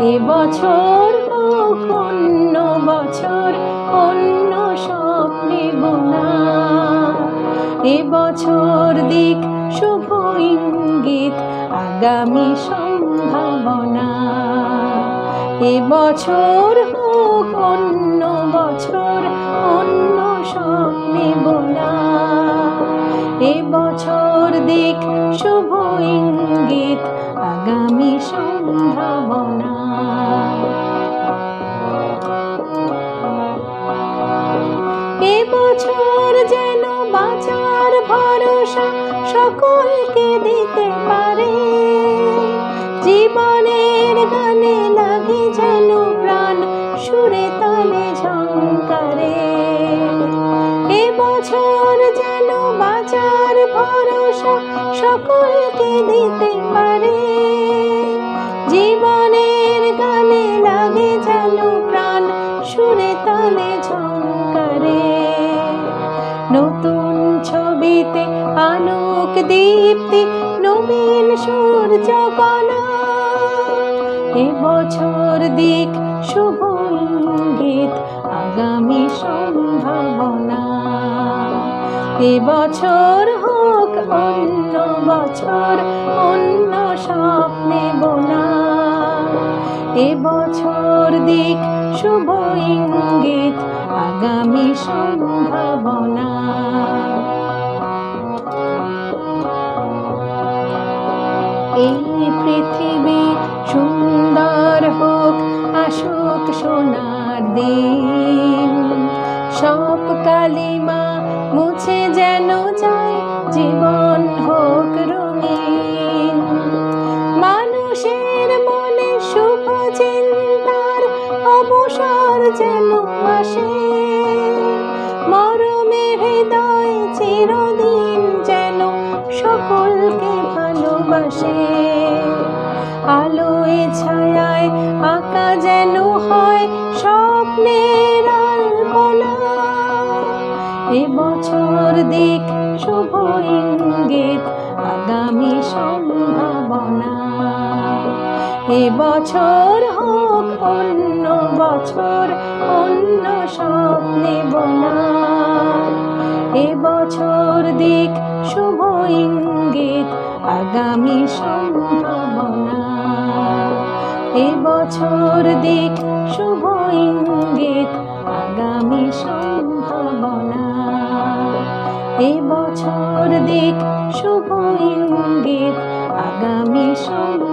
এবছর হোক অন্য বছর, অন্য স্বপ্নে বোনা। বছর দিক শুভ ইঙ্গিত, আগামী সম্ভাবনা। এবছর হোক অন্য বছর, অন্য স্বপ্নে বোনা। বছর দিক শুভ ইঙ্গিত, আগামী সম্ভাবনা। সকলকে দিতে পারে। জীবনের গানে লাগে যেন প্রাণ, সুরে তালে ঝঙ্কারে এবছর যেন বাঁচার ভরসা সকলকে দিতে পারে। জীবনের গানে লাগে যেন প্রাণ, সুরে তালে ঝঙ্কারে ছবিতে আলোক দীপ্তি, নবীন সূর্য কণা এবছর দিক শুভ ইঙ্গিত আগামী সম্ভাবনা। এবছর হোক অন্য বছর, অন্য স্বপ্নে বোনা। এবছর দিক শুভ ইঙ্গিত আগামী সম্ভাবনা। পৃথিবী, সুন্দর হোক, আসুক সোনার দিন। সব কালিমা মুছে যেন যায়, জীবন হোক রঙিন। মানুষের মনে শুভ চিন্তার অবসর যেন আসে। মরমে হৃদয় চিরদিন যেন সকলকে ভালোবাসে। আলোয় ছায়ায় আঁকা যেন হয় স্বপ্নের আলপনা। এবছর দিক শুভ ইঙ্গিত, আগামী সম্ভাবনা। এবছর হোক অন্য বছর, অন্য স্বপ্নে বোনা। এবছর দিক শুভ ইঙ্গিত, আগামী সম্ভাবনা। এবছর দিক শুভ ইঙ্গিত আগামী সম্ভাবনা। এবছর দিক শুভ ইঙ্গিত আগামী সম্ভাবনা।